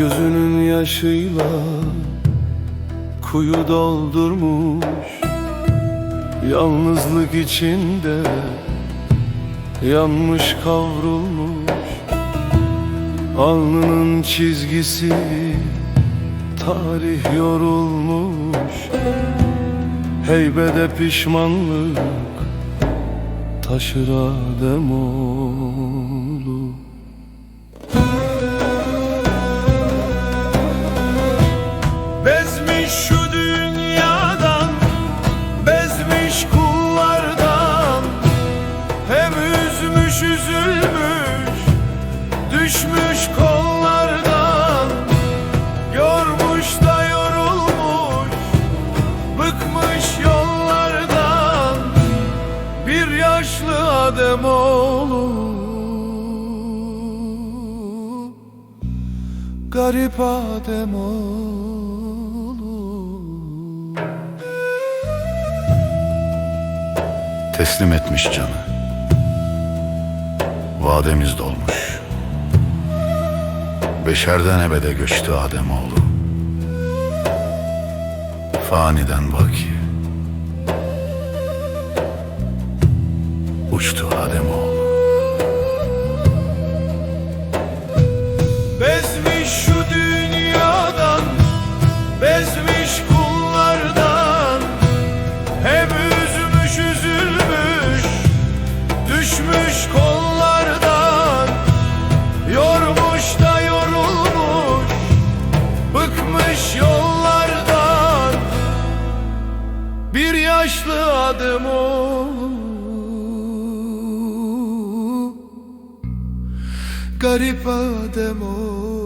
Gözünün yaşıyla kuyu doldurmuş. Yalnızlık içinde yanmış kavrulmuş. Alnının çizgisi tarih yorulmuş. Heybede pişmanlık taşır Adem üzmüş üzülmüş Düşmüş kollardan Yormuş da yorulmuş Bıkmış yollardan Bir yaşlı Adem oğlu. Garip Adem oğlu. Teslim etmiş canı Vademiz dolmuş. Beşerden ebede göçtü Ademoğlu Faniden baki Uçtu Ademoğlu Bezmiş şu dünyadan Bezmiş kullardan. Hem üzmüş üzülmüş Düşmüş kollardan Yormuş da yorulmuş Bıkmış yollardan. Bir yaşlı adım oğlu Garip Adem oğlu